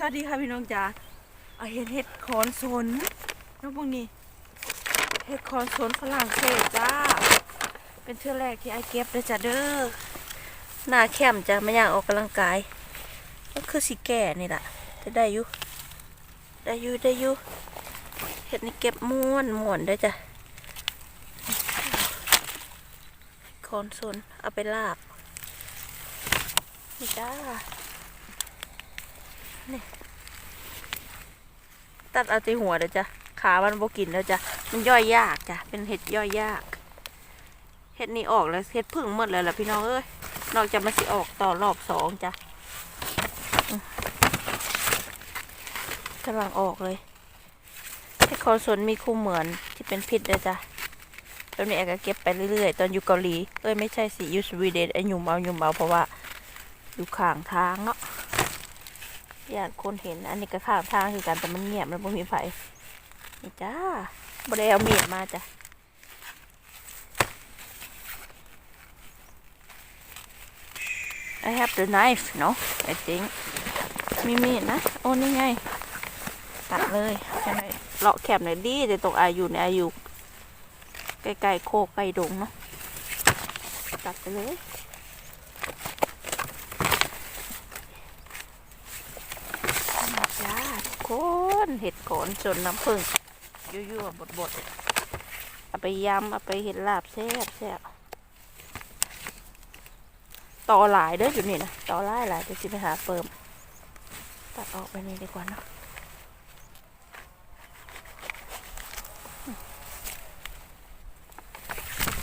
สวัสดีค่ะพี่น้องจ๋าเอาเห็ดเห็ดคอนสนน้องพวกนี้เห็ดคอนสนฝรั่งเศสจ้า เป็นเทื่อแรกที่ไอเก็บเลยจ้ะเด้อหน้าแคมจ้ะไม่อยากออกกำลังกาย ก็คือสีแก่นี่แหละจะได้อยู่ได้อยู่ได้อยู่เห็ดนี่เก็บม้วนม้วนได้จ้ะคอนสนเอาไปลาบนี่จ้า ตัดเอาที่หัวเด้อจ้ะขามันบกินแล้วจ้ะ มันย่อยยากจ้ะ เป็นเห็ดย่อยยาก เห็ดนี้ออกแล้วเห็ดพึ่งหมดเลยล่ะพี่น้องเอ้ย นอกจากมันสิออกต่อรอบสองจ้ะกำลังออกเลยเห็ดคอสนมีคู่เหมือนที่เป็นพิษเลยจ้ะตอนนี้แอก็เก็บไปเรื่อยๆ ตอนอยู่เกาหลี เอ้ยไม่ใช่สิอยูสวีเดนไอหยุ่มเอาหยุ่มเอาเพราะว่าอยู่ข้างทางเนาะ อยากคนเห็นอันนี้ก็ข้ามทางคือกันแต่มันเงียบแล้วบ่มีไฟนี่จ้าบ่ได้เอาเมีดมาจ้ะ I have the knife no I think มีมีดนะ โอ้นี่ไง ตัดเลยแค่ไหนเลาะแคบหน่อยดีแต่ตรงอายุในอายุใกล้ๆโคกใกล้ดงเนาะตัดไปเลย จ้าทุกค นเห็ดโขนจนน้ำผึ้งยั่วๆบดๆเอาไปยำเอาไปเห็ดลาบแซ่บแซ่บต่อหลายเด้ออยู่นี่นะต่อหลายหลายเดี๋ยวสิไปหาเฟิร์มตัดออกไปนี่ดีกว่าเนาะ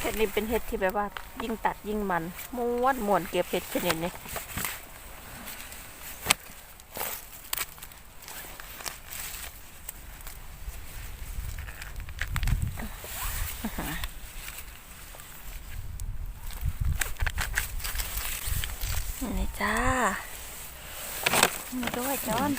เห็ดนี่เป็นเห็ดที่แบบว่า ยิ่งตัดยิ่งมันม้วนม้วนเก็บเห็ดชนิดนี้จ้ามีด้วยจอน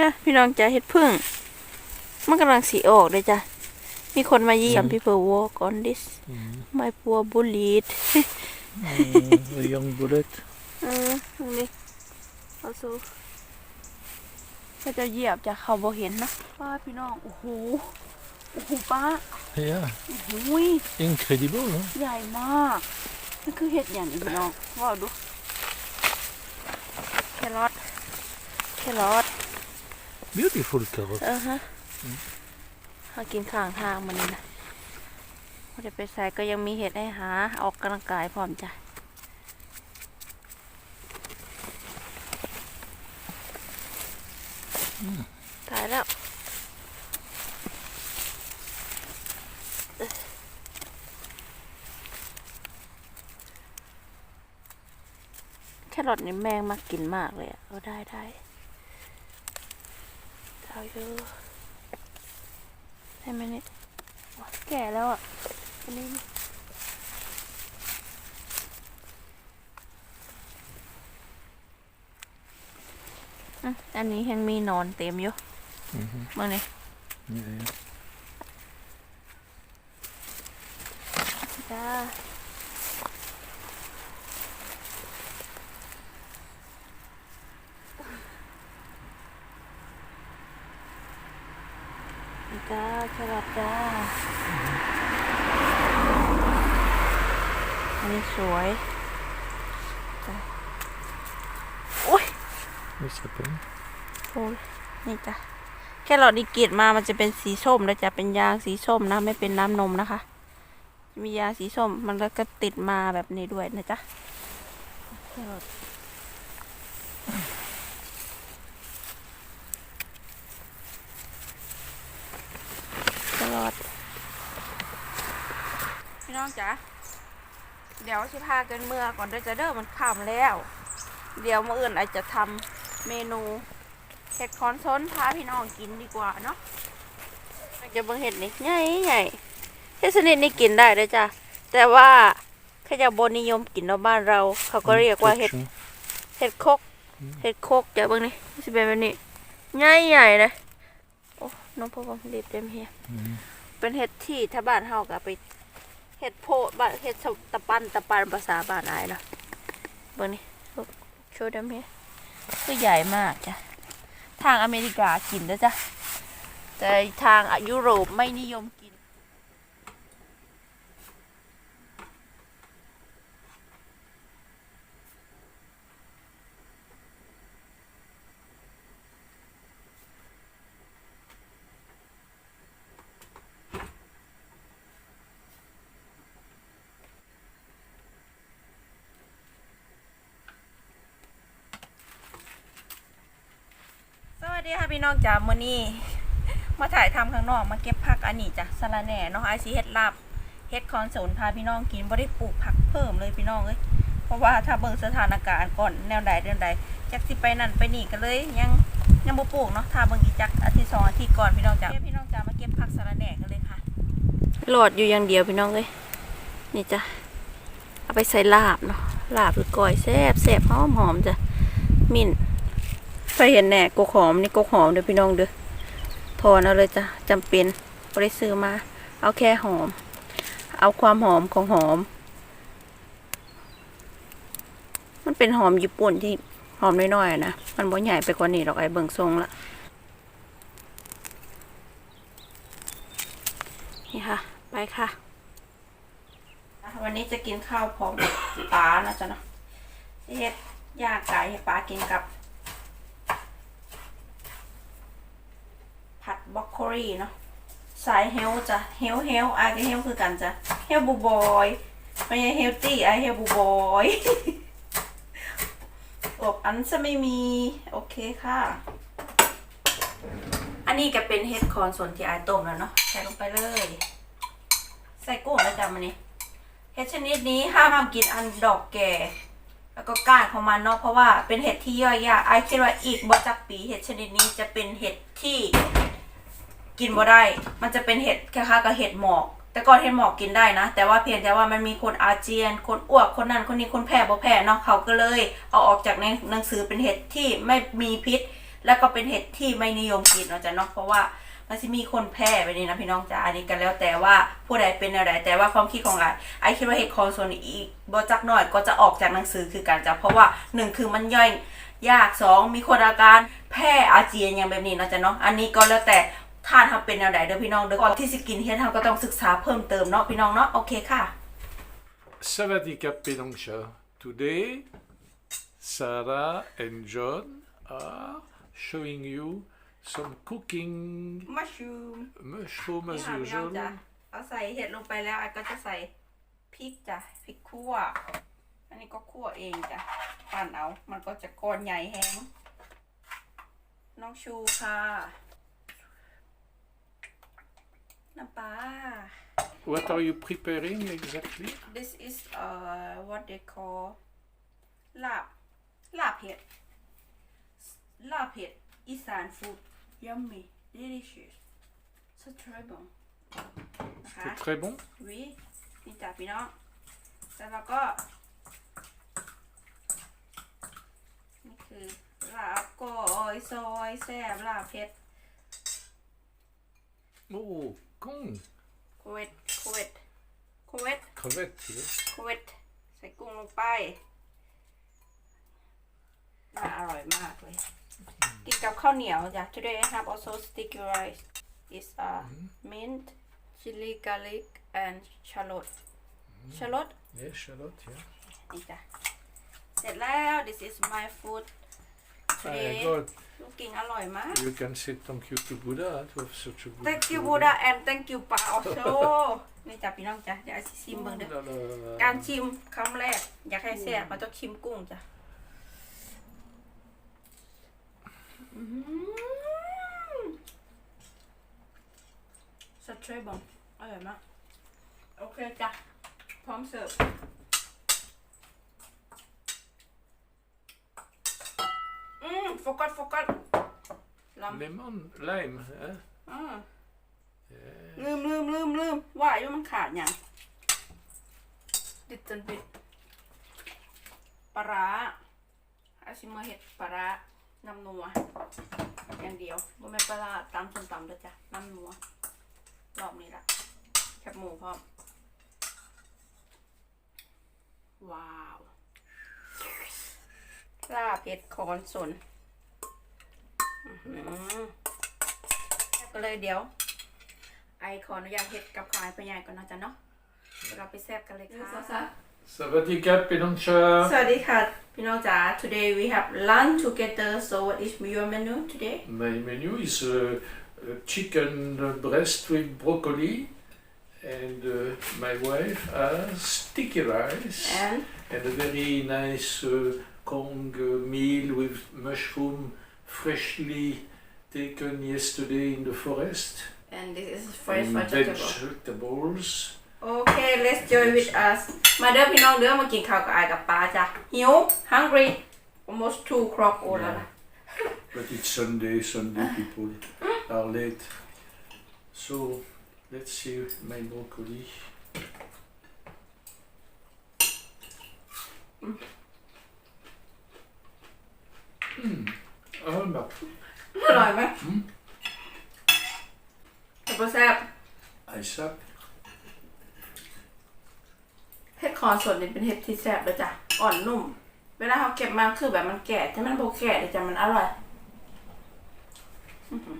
เนี่ยพี่น้องจะเห็ดพึ่งมันกำลังสีออกเลยจ้ะ มีคนมาเยี่ยม people walk on this my poor bullied Mm, a young bullet. เออตรงนี้เอาซูก็จะเหยียบจากเขาบ่เห็นนะป้าพี่น้องโอ้โหโอ้โหป้า Yeah, โอ้โห incredible. Huh? ใหญ่มากนี่คือเห็ดอย่างนี้พี่น้องว้าวดูแครอทแครอท Beautiful carrot. เออฮะเขากินข้างทางมันนี่นะพอจะไปใส่ก็ยังมีเห็ดให้หา ออกกำลังกายพร้อมจ้ะตายแล้วแครอทนี่แมงมากินมากเลยอะเออได้ ได้เอาอยู่ได้ไหมเนี่ยว้าแก่แล้วอะอันนี้นี่อืมอันนี้ยังมีหนอนเต็มอยู่ Mhm. เมื่อนี้ Yeah, yeah. จ้าจ้า สวัสดีจ้าอันนี้สวยจ้าโอ้ย What's happening? โอ้ยนี่จ้ะแค่เราดีกรีดมามันจะเป็นสีส้มแล้วจะเป็นยางสีส้มนะ ไม่เป็นน้ำนมนะคะ มียางสีส้มมันแล้วก็ติดมาแบบนี้ด้วยนะจ๊ะแครอทแครอทพี่น้ องจ๋าเดี๋ยวสิพากันเมื่อก่อนเด้อจะเด้อมันค่ำแล้ว เดี๋ยวมื่ออื่นอาจจะทำเมนูเห็ดคอนซ้นพาพี่น้องกินดีกว่าเนาะอยากจะเบิ่งเห็ดนี่ใหญ่ใหญ่เห็ดชนิดนี้กินได้เลยจ้ะแต่ว่าเขาจะบนิยมกินในบ้านเรา เขาก็เรียกว่าเห็ด Touching. เห็ดคกเห็ดคกจะเบิ่งนี่สิเป็นแบบนี้ใหญ่ใหญ่เลยโอ้น้องพ่อผมรีบเต็มเฮีย Mm. เป็นเห็ดที่ถ้าบ้านเฮาก็เอาไป เห็ดโพบเห็ดตะปันตะปันภาษาบ้านอายเนาะเบิ่งนี่โชว์ดำเฮียคือใหญ่มากจ้ะ ทางอเมริกากินนะจ้ะ แต่ทางยุโรปไม่นิยม ดีค่ะพี่น้องจ๋ามื้อนี้มาถ่ายทำข้างนอกมาเก็บผักอันนี้จ้ะสะระแหน่เนาะไอซีเฮ็ดลาบเฮ็ดคอนโซนพาพี่น้องกินบ่ได้ปลูกผักเพิ่มเลยพี่น้องเอ้ยเพราะว่าถ้าเบิ่งสถานการณ์ก่อนแนวใดแนวใดจักสิไปนั่นไปนี่ก็เลยยังยังบ่ปลูกเนาะถ้าเบิ่งอีจักอาทิตย์สองอาทิตย์ก่อนพี่น้องจ๋าพี่น้องจ๋ามาเก็บผักสะระแหน่กันเลยค่ะโหลดอยู่อย่างเดียวพี่น้องเอ้ยนี่จ้ะเอาไปใส่ลาบเนาะลาบหรือก้อยแซ่บแซ่บหอมหอมจ้ะมิ้น ใครเห็นแหน่กกหอมนี่กกหอมเด้อพี่น้องเด้อถอนเอาเลยจ้ะจำเป็นบ่ได้ซื้อมา เอาแค่หอม เอาความหอมของหอม มันเป็นหอมญี่ปุ่นที่หอมน้อยๆนะมันบ่ใหญ่ไปกว่านี้หรอกไอ้เบิ่งทรงละนี่ค่ะ ไปค่ะ วันนี้จะกินข้าวพร้อมปลานะจ๊ะเนาะเฮ็ดย่างไก่ให้ปลากินกับ ผัด บล็อกโคลีเนาะสายเฮลจ้ะเฮลเฮลไอกับเฮลคือกันจ้ะเฮลบูบอยไม่ใช่เฮลตี้ไอเฮลบูบอยอบอันจะไม่มี โอเคค่ะ อันนี้ก็เป็นเฮดคอนส่วนที่ไอต้มแล้วเนาะใส่ลงไปเลย ใส่กุ้งแล้วจ้ะมันนี้เห็ดชนิดนี้ห้ามห้ามกินอันดอกแก่ แล้วก็ก้านของมันเนาะเพราะว่าเป็นเห็ดที่ย่อยยากไอคิดว่าอีกบ่จักปีเห็ดชนิดนี้จะเป็นเห็ดที่ กินบ่ได้ มันจะเป็นเห็ดคล้ายๆกับเห็ดหมอก แต่ก่อนเห็ดหมอกกินได้นะ แต่ว่าเพียงแต่ว่ามันมีคนอาเจียน คนอ้วก คนนั้นคนนี้ คนแพ้บ่แพ้เนาะ เขาก็เลยเอาออกจากในหนังสือเป็นเห็ดที่ไม่มีพิษ แล้วก็เป็นเห็ดที่ไม่นิยมกินเนาะจ้ะเนาะ เพราะว่ามันจะมีคนแพ้ไปนี่นะพี่น้องจ้าอันนี้กันแล้วแต่ว่าผู้ใดเป็นอะไรแต่ว่าความคิดของไอไอคิดว่าเห็ดคอนโซนอีกบ่จักหน่อยก็จะออกจากหนังสือคือกันจ้ะเพราะว่าหนึ่งคือมันย่อยยากสองมีคนอาการแพ้อาเจียนอย่างแบบนี้เนาะจ้ะเนาะอันนี้ก็แล้วแต่ ท่านทำเป็นแนวใดเด้อพี่น้องเด้อก่อนที่สิกินเฮ็ดเราก็ต้องศึกษาเพิ่มเติมเนาะพี่น้องเนาะโอเคค่ะ Savadika Penangsha. Today, Sarah and John are showing you some cooking มัชชูม mushroom นี่ as ค่ะพี่น้อง usual. จ้ะเอาใส่เห็ดลงไปแล้วไอ้ก็จะใส่พริกจ้ะพริกคั่ว อันนี้ก็คั่วเองจ้ะปั่นเอา มันก็จะก้อนใหญ่แห้งน้องชูค่ะ น้ำปลา What are you preparing exactly? this is uh what they call ลาบลาบเห็ดลาบเห็ดอีสาน food yummy delicious so terrible นะคะ C'est très bon. วินี่จ้ะพี่น้องแล้วเราก็ นี่คือลาบก้อยซอยแซ่บลาบเผ็ด Oh, con. โคเวตโคเวตโคเวต Crevette, yes. โคเวตใส่กุ้งลงไปน่าอร่อยมากเลย กินกับข้าวเหนียวจ้ะ today I have also sticky rice is uh mint chili garlic and shallot shallot Yes, Charlotte, yeah. นี่จ้ะ เสร็จแล้ว this is my food Today I got. ลูกกิ่งอร่อยมาก You can say thank you to Buddha to have such a good thank you food. Buddha and thank you ปา also นี่จ้ะพี่น้องจ้ะเดี๋ยวอาชิมเบิ่งเด้อ Oh là là. การชิมคำแรก อยากให้แซ่บมันต้องชิมกุ้งจ้ะอื้อหือสดช่วยบองอร่อยมาก โอเคจ้ะ พร้อมเสิร์ฟ อืมโฟ กัสโฟกัสลำ Lemon, lime, hein? อ่า Yeah. ลืมลืมลืมลืมว่าอายุมันขาดอย่างดิดจนปิดปลาร้าอาชิมาเห็ดปลาร้าน้ำนัวอย่างเดียวบ่แม่นปลาร้าตำส้มตำเด้อจ้ะน้ำนัวรอบนี้ละแคบหมูพร้อม ว้าวลาบเผ็ดคอนสนอื้อหือ ก็เลยเดี๋ยว ไอขออนุญาตเฮ็ดกับขายไปใหญ่ก่อนเนาะจ๊ะเนาะเดี๋ยวเราไปแซ่บกันเลยค่ะ Savadika, Pinoncha. สวัสดีค่ะ พี่น้องจ๋า today we have lunch together so what is your menu today My menu is uh, uh, chicken breast with broccoli, and uh, my wife has sticky rice and and a very nice uh, Kong uh, meal with mushroom freshly taken yesterday in the forest. and this is fresh and vegetable vegetables. โอเค let's join with us มาเด้อพี่น้องเด้อมากินข้าวกับไอายกับปลาจ้ะหิว hungry almost two o'clock โอแล้วนะ But it's Sunday, Sunday people are late. So let's see my broccoli. Mm. Oh, Ma- อร่อยไหมอืมแต่ก็แซ่บ I suck. เห็ดคอนสดนี่เป็นเห็ดที่แซ่บเลยจ้ะ อ่อนนุ่ม เวลาเขาเก็บมาคือแบบมันแก่แต่มันโบแก่เลยจ้ะมันอร่อยอื้อหือ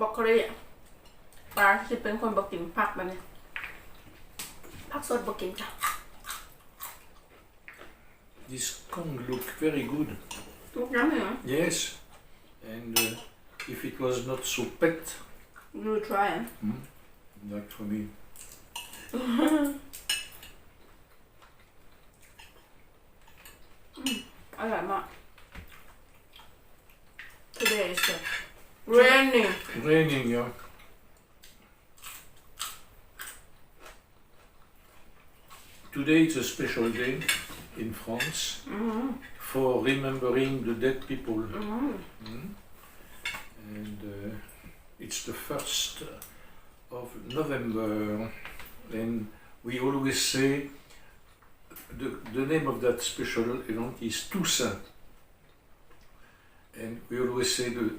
บรอกโคลีปลาที่เป็นคนบอกกินผักแบบนี้ผักสดบอกกินจ้ะ This Kong look very good. ลูกน้ำเหรอ Yes. And uh, if it was not so pet, you try it like for me. อร่อยมาก today is the raining Raining, yeah. Today is a special day in France mm. for remembering the dead people. Mm. Mm. And uh, it's the 1st of November, and we always say the, the name of that special event is Toussaint. And we always say, the,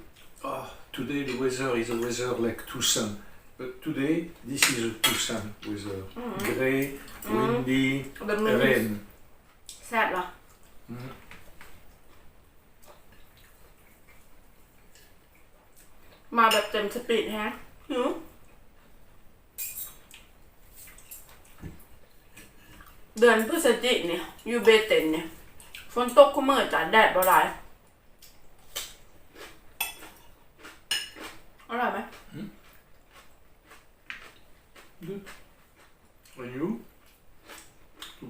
oh, today the weather is a weather like Toussaint. But today, this is a Toussaint weather. Mm-hmm. Grey, mm-hmm. windy, rain. แซ่บเหรอมาแบบเต็มสปีดฮะหิวเดือนพฤศจิกเนี่ยยูเบเตนเนี่ยฝนตกก็เมื่อจ้ะแดดบ่หลายอร่อยไหม Good. And you?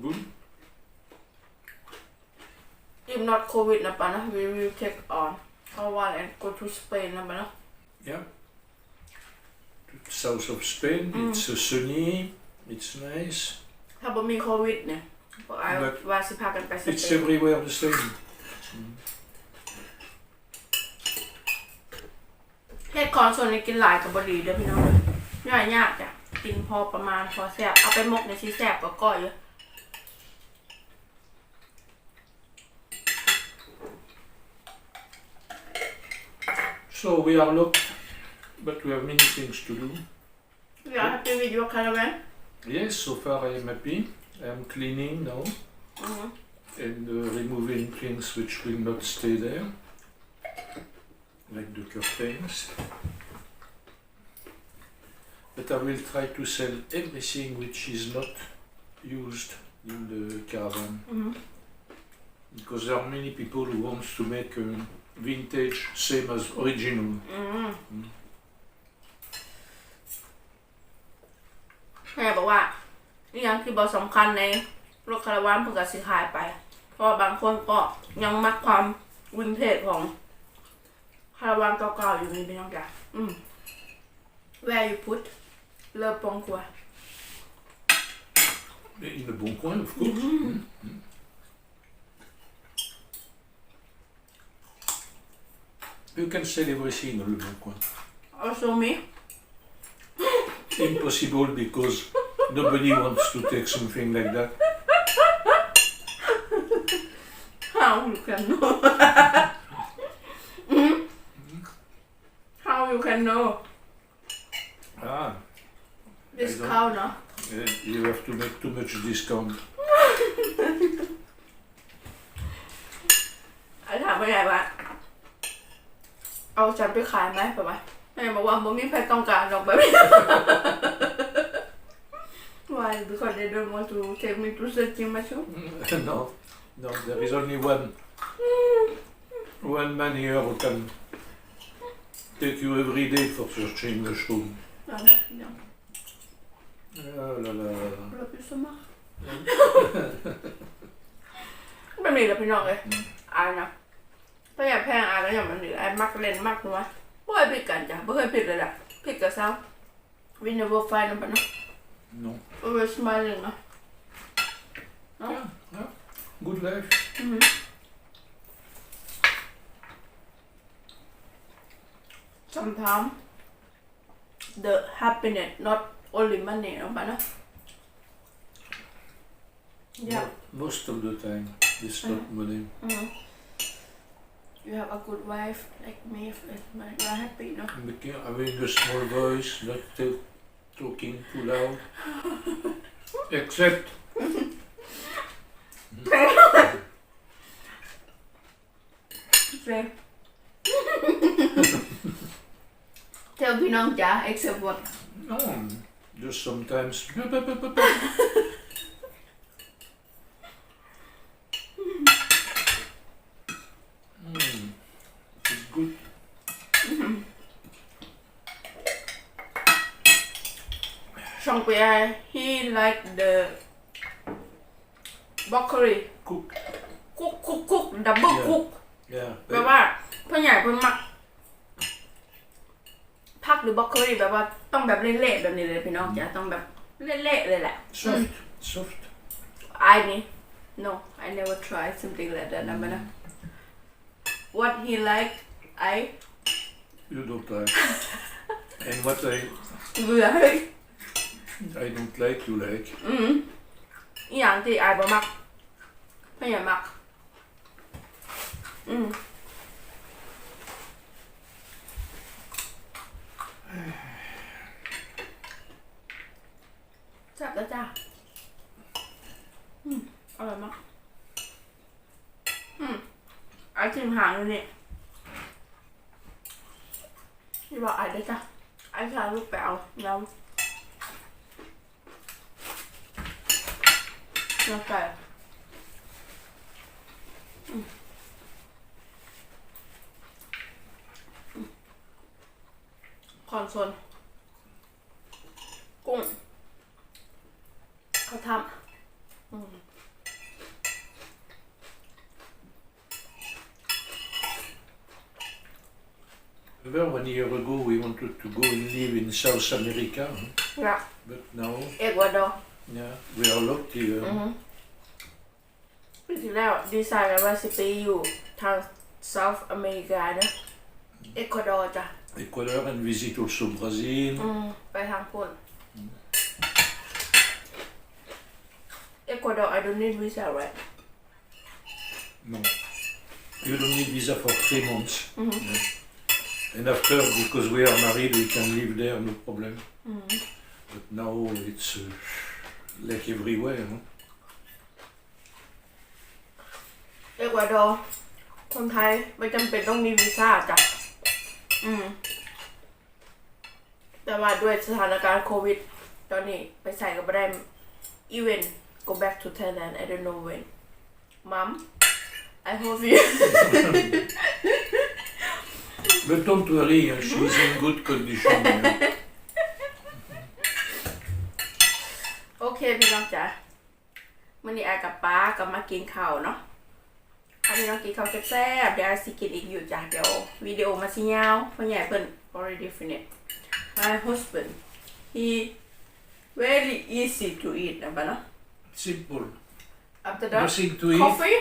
Good? If not covid นะปะนะ we will take on our one and go to Spain นะปะนะ Yeah. To South of Spain, it's uh, sunny, it's nice. ถ้าบ่มีโควิดเนี่ยพวกไอ้ But ว่าสิพากันไปส It's เปน everywhere the same. เฮ็ดคอนส่วนนี้กินหลายกับบดีเด้อพี่น้องเด้อย่อยยากจ้ะกินพอประมาณพอแซ่บเอาไปหมกในชีแซ่บก็ก้อยเยอะ So we are locked, but we have many things to do. You are happy with your caravan? Yes, so far I am happy. I am cleaning now mm -hmm. and uh, removing things which will not stay there, like the curtains. But I will try to sell everything which is not used in the caravan. Mm -hmm. Because there are many people who want to make a vintage same as original. อืมอืมแม่บอกว่านี่ยังที่บอกสำคัญในรถคาราวานเพื่อสิขายไป เพราะว่าบางคนก็ยังมักความวินเทจของคาราวานเก่าๆอยู่นี่เป็นยังไงอืม where you put เลิฟปองกัว In the bon coin, of course. Mm. Mm. You can sell everything in Le Bon Coin. also me Impossible because nobody wants to take something like that. how you can know Mhm. how you can know Ah, this I don't- cow เนาะ eh, you have to make too much discount. ไอ้ถามว่าไงวะ เอาฉันไปขายไหมแบบว่าแม่บอกว่าบ่มีใครต้องการหรอกแบบนี้ Why? Because they don't want to take me to searching machine. no, no, there is only one. One man here who can take you every day for searching mushroom. No, no, no. Oh là là. Love you so much. ไม่มีแล้วพี่น้ องเลยอายนะถ้าอยากแพงอายก็อย่างมันนี่อายมักเล่นมักนัวบ่เคยผิดกันจ้ะบ่เคยผิดเลยล่ะผิดกับเซา We never fight นะปะเนาะ Non. Always smiling เนาะ No? Yeah, yeah. Good life. Mhm. Sometimes the happiness not only money เนาะปะเนาะ Yeah. Mo- Most of the time, it's not money. Mhm. you have a good wife like me, like you are happy, no? Because I mean, the small voice, not to, talking too loud. Except. Fair. Tell me no, yeah, except what? No, just sometimes. broccoli. Cook. Cook, cook, cook, double Yeah. cook. Yeah. แปลว่าพ่อใหญ่เพิ่นมักผักหรือบรอกโคลีแบบว่าต้องแบบเละๆแบบนี้เลยพี่น้องจ๋าต้องแบบเละๆเลยแหละ Soft. Soft. I need no I never tried something like that นะมันนะ what he like I You don't like. and what I เบื่อ I don't like, you like. อืมอีอย่างที่ไอ้บ่มัก พ่อใหญ่มักอืมจับแล้วจ้าอืมอร่อยมาก อืมไอ้ชิมหางเลยเนี่ยที่บอกไอ้ได้จ้ะไอ้ชาลูกแปลวแล้วแล้วไก่อืมอืมค อนโซลกุ้งเขาทำอืม Remember one year ago we wanted to go and live in South America, huh? อยาก but now เอกวาดอร์ yeah, we are lucky. Uh, อือฮึปีที่แล้วดีไซน์กันว่าสิไปอยู่ทาง South อเมริกานะเอกวาดอร์จ้ะ Ecuador and visit also Brazil. อืมไปทางพุ่นเอกวาดอร์ I don't need visa right No. You don't need visa for three months. Mhm. Yeah. And after, because we are married, we can live there, no problem. อืม But now it's uh, like everywhere. Huh? เอกวาดอร์คนไทยไม่จำเป็นต้องมีวีซ่าจ้ะ อืม แต่ว่าด้วยสถานการณ์โควิด ตอนนี้ไปใส่ก็ไม่ได้ even go back to Thailand I don't know when mom I hope you But don't worry, uh, she's in good condition. yeah. โอเคพี่น้องจ๋ามื่อนี้ไอายกับป้ากับมากินข้าวเนาะถ้า พี่น้องกินข้าวแซ่บๆเดี๋ยวไอายสิกินอีกอยู่จ้ะเดี๋ยววิดีโอมาสิยาวเพราะใหญ่เพิ่น already finished my husband he very easy to eat นะบ้าเนาะ Simple. after that Nothing to eat. coffee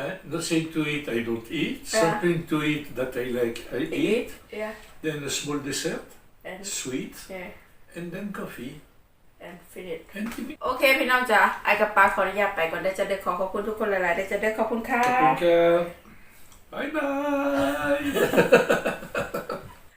eh? Nothing to eat, I don't eat. Yeah. Something to eat that I like, I eat. yeah Then a small dessert, and sweet, yeah and then coffee. And finish and keep it. โอเคพี่น้องจ๋าไอกับปาขออนุญาตไปก่อนได้จะเด้อขอขอบคุณทุกคนหลายๆได้จะเด้อขอบคุณค่ะ Bye bye.